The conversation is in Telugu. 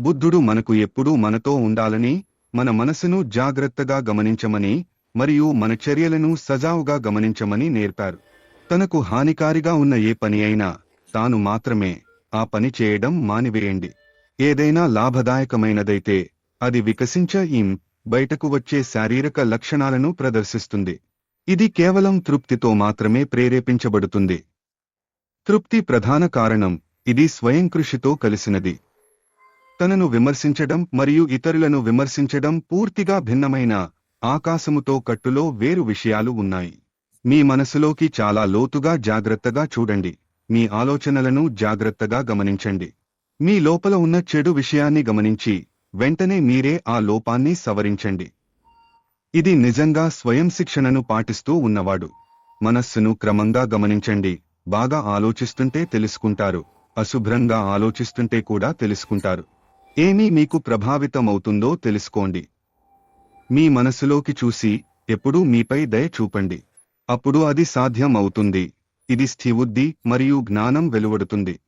బుద్ధుడు మనకు ఎప్పుడూ మనతో ఉండాలని మన మనసును జాగ్రత్తగా గమనించమని మరియు మన చర్యలను సజావుగా గమనించమని నేర్పారు. తనకు హానికారిగా ఉన్న ఏ పని అయినా తాను మాత్రమే ఆ పని చేయడం మానివేయండి. ఏదైనా లాభదాయకమైనదైతే అది వికసించ ఇం బయటకు వచ్చే శారీరక లక్షణాలను ప్రదర్శిస్తుంది. ఇది కేవలం తృప్తితో మాత్రమే ప్రేరేపించబడుతుంది. తృప్తి ప్రధాన కారణం ఇది స్వయంకృషితో కలిసినది. తనను విమర్శించడం మరియు ఇతరులను విమర్శించడం పూర్తిగా భిన్నమైన ఆకాశముతో కట్టులో వేరు విషయాలు ఉన్నాయి. మీ మనసులోకి చాలా లోతుగా జాగ్రత్తగా చూడండి. మీ ఆలోచనలను జాగ్రత్తగా గమనించండి. మీ లోపల ఉన్న చెడు విషయాన్ని గమనించి వెంటనే మీరే ఆ లోపాన్ని సవరించండి. ఇది నిజంగా స్వయం శిక్షణను పాటిస్తూ ఉన్నవాడు. మనస్సును క్రమంగా గమనించండి. బాగా ఆలోచిస్తుంటే తెలుసుకుంటారు. అశుభ్రంగా ఆలోచిస్తుంటే కూడా తెలుసుకుంటారు. ఏమీ మీకు ప్రభావితమవుతుందో తెలుసుకోండి. మీ మనసులోకి చూసి ఎప్పుడూ మీపై దయ చూపండి. అప్పుడు అది సాధ్యం అవుతుంది ఇది స్థివుద్ది మరియు జ్ఞానం వెలువడుతుంది.